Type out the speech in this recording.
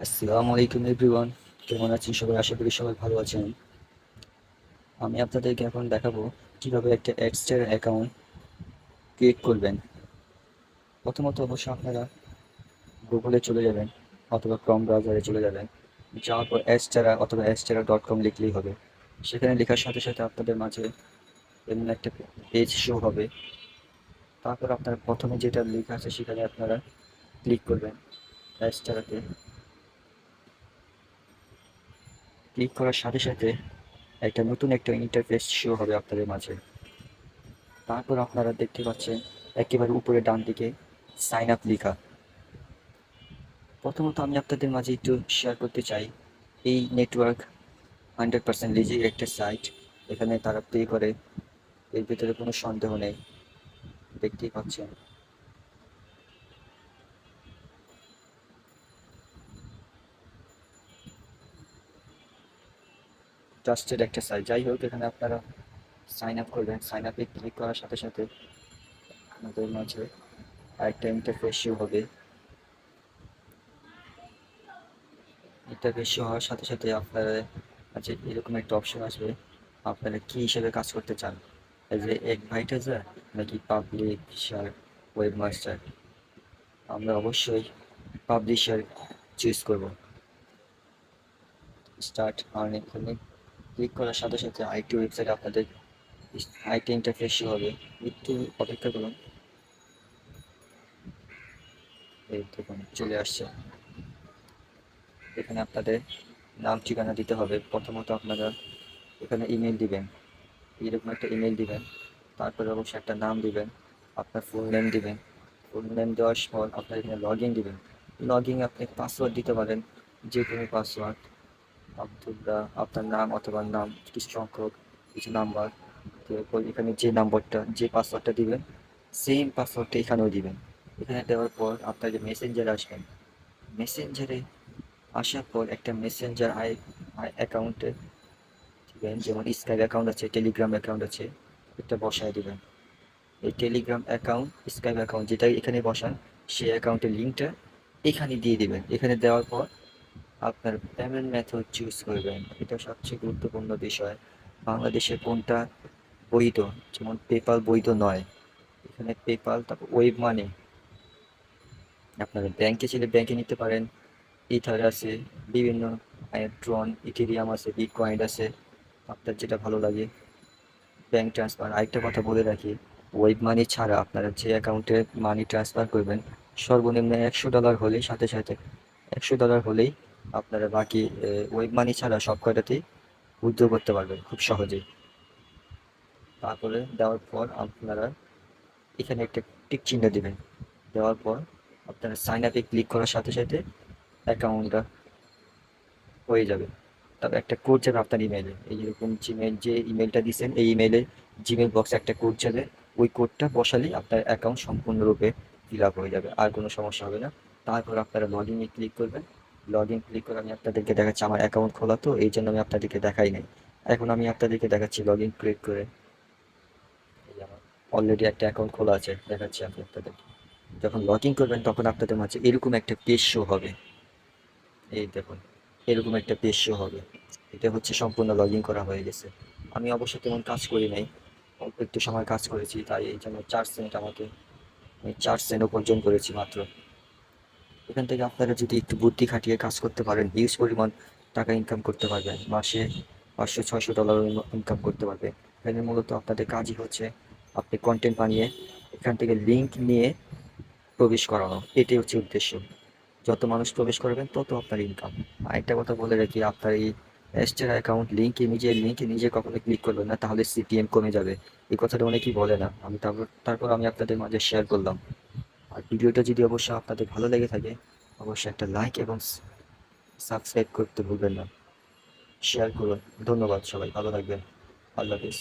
আসসালামু আলাইকুম এভরিওয়ান, কেমন আছেন সবাই? আশা করি সবাই ভালো আছেন। আমি আপনাদেরকে এখন দেখাবো কীভাবে একটা এক্সট্রা অ্যাকাউন্ট ক্রিয়েট করবেন। প্রথমত অবশ্য আপনারা গুগলে চলে যাবেন অথবা ক্রম ব্রাউজারে চলে যাবেন। যাওয়ার পর এক্সট্রা অথবা এক্সট্রা ডট কম লিখলেই হবে। সেখানে লেখার সাথে সাথে আপনাদের মাঝে এমন একটা পেজ শো হবে। তারপর আপনার প্রথমে যেটা লেখা আছে সেখানে আপনারা ক্লিক করবেন এক্সট্রাতে ক্লিক করার সাথে সাথে একটা নতুন একটা ইন্টারফেস শো হবে আপনাদের মাঝে। তারপর আপনারা দেখতে পাচ্ছেন একেবারে উপরে ডান দিকে সাইন আপ লেখা। প্রথমত আমি আপনাদের মাঝে একটু শেয়ার করতে চাই। এই নেটওয়ার্ক হান্ড্রেড পার্সেন্ট লিজি একটা সাইট এখানে তারা পে করে। এর ভিতরে কোনো সন্দেহ নেই। দেখতেই পাচ্ছেন। ট্রাস্টেড একটা সাইট যাই হোক, এখানে আপনারা সাইন আপ করবেন। সাইন আপে ক্লিক করার সাথে সাথে আমাদের মাঝে একটা ইন্টারফেস শো হবে। ইন্টারফেস শো হওয়ার সাথে সাথে আপনারা আছে এরকম একটা অপশন আসবে। আপনারা কি হিসেবে কাজ করতে চান? এজ এ এডভাইটাইজার নাকি পাবলিক শেয়ার ওয়েবমাস্টার আমরা অবশ্যই পাবলিশার চুজ করব। স্টার্ট আর্নিং ক্লিক করার সাথে সাথে আইটি ওয়েবসাইট আপনাদের আইটি ইন্টারফেস হবে। একটু অপেক্ষা করুন। এই দেখুন, চলে আসছে। এখানে আপনাদের নাম, ঠিকানা দিতে হবে। প্রথমত আপনারা এখানে ইমেল দিবেন। এরকম একটা ইমেল দিবেন। তারপরে অবশ্যই একটা নাম দিবেন। আপনার ফুল নেম দিবেন। ফুল নেম দেওয়ার পর আপনার এখানে লগ ইন দিবেন। লগ ইন আপনি পাসওয়ার্ড দিতে পারেন। যে কোনো পাসওয়ার্ড আবদুল্লাহ, আপনার নাম অথবা নাম, কিছু সংখ্যক, কিছু নাম্বার। তারপর এখানে যে নাম্বারটা, যে পাসওয়ার্ডটা দিবেন সেম পাসওয়ার্ডটা এখানেও দিবেন। এখানে দেওয়ার পর আপনার যে মেসেঞ্জারে আসবেন মেসেঞ্জারে আসার পর একটা মেসেঞ্জার আই অ্যাকাউন্টে দিবেন। যেমন স্কাইপ অ্যাকাউন্ট আছে টেলিগ্রাম অ্যাকাউন্ট আছে, এটা বসায় দিবেন। এই টেলিগ্রাম অ্যাকাউন্ট স্কাইপ অ্যাকাউন্ট যেটা এখানে বসান, সেই অ্যাকাউন্টের লিঙ্কটা এখানে দিয়ে দিবেন। এখানে দেওয়ার পর আপনার পেমেন্ট মেথড চুজ করবেন। এটা সবচেয়ে গুরুত্বপূর্ণ বিষয়। বাংলাদেশে কোনটা বৈধ? যেমন পেপাল বৈধ নয়। এখানে পেপাল তারপর ওয়েব মানি আপনারা ব্যাংকে ছেলে ব্যাংকে নিতে পারেন। ইথার আছে, বিভিন্ন ট্রন ইথেরিয়াম আছে বিটকয়েন আছে। আপনার যেটা ভালো লাগে। ব্যাংক ট্রান্সফার আরেকটা কথা বলে রাখি। ওয়েব মানি ছাড়া আপনারা যে অ্যাকাউন্টে মানি ট্রান্সফার করবেন, সর্বনিম্ন একশো ডলার হলেই সাথে সাথে একশো ডলার হলেই আপনারা বাকি ওয়েব মানি ছাড়া সব কয়টাতেই উইথড্র করতে পারবেন খুব সহজেই। তারপরে দেওয়ার পর আপনারা এখানে একটা টিক চিহ্ন দেবেন। দেওয়ার পর আপনারা সাইন আপে ক্লিক করার সাথে সাথে অ্যাকাউন্টটা হয়ে যাবে। তবে একটা কোড যাবে আপনার ইমেলে এই যেরকম জিমেল যে ইমেলটা দিয়েছেন এই ইমেলে জিমেল বক্সে একটা কোড যাবে ওই কোডটা বসালেই আপনার অ্যাকাউন্ট সম্পূর্ণরূপে ফিল আপ হয়ে যাবে, আর কোনো সমস্যা হবে না। তারপর আপনারা লগ ইনে ক্লিক করবেন। লগ ইন ক্লিক করে আমি আপনাদেরকে দেখাচ্ছি, আমার অ্যাকাউন্ট খোলা তো, এই জন্য আমি আপনাদেরকে দেখাই নাই। এখন আমি আপনাদেরকে দেখাচ্ছি লগ ইন ক্লিক করে। এই আমার অলরেডি একটা অ্যাকাউন্ট খোলা আছে, দেখাচ্ছি আমি আপনাদেরকে। যখন লগ ইন করবেন, তখন আপনাদের মাঝে এরকম একটা পেজ শো হবে। এই দেখুন, এরকম একটা পেজ শো হবে। এটা হচ্ছে সম্পূর্ণ লগ ইন করা হয়ে গেছে। আমি অবশ্য তেমন কাজ করি নাই, অল্প একটু সময় কাজ করেছি, তাই এই জন্য চার সেন্ট আমাকে, আমি চার সেন্ট উপার্জন করেছি মাত্র। এখান থেকে আপনারা যদি একটু বুদ্ধি খাটিয়ে কাজ করতে পারেন হিউজ পরিমাণ টাকা ইনকাম করতে পারবেন, মাসে পাঁচশো, ছয়শো ডলার ইনকাম করতে পারবেন। এখানে মূলত আপনাদের কাজই হচ্ছে আপনি কন্টেন্ট বানিয়ে এখান থেকে লিঙ্ক নিয়ে প্রবেশ করানো। এটাই হচ্ছে উদ্দেশ্য। যত মানুষ প্রবেশ করবেন, তত আপনার ইনকাম আরেকটা কথা বলে রাখি, আপনার এই এক্সট্রা অ্যাকাউন্ট লিঙ্কে নিজে লিঙ্কে নিজে কখনো ক্লিক করবেন না, তাহলে সিপিএম কমে যাবে। এই কথাটা অনেকেই বলে না। আমি তারপর তারপর আমি আপনাদের মাঝে শেয়ার করলাম। আর ভিডিওটা যদি অবশ্যই আপনাদের ভালো লেগে থাকে, অবশ্যই একটা লাইক এবং সাবস্ক্রাইব করতে ভুলবেন না। শেয়ার করুন। ধন্যবাদ সবাই। ভালো থাকবেন। আল্লাহ হাফিজ।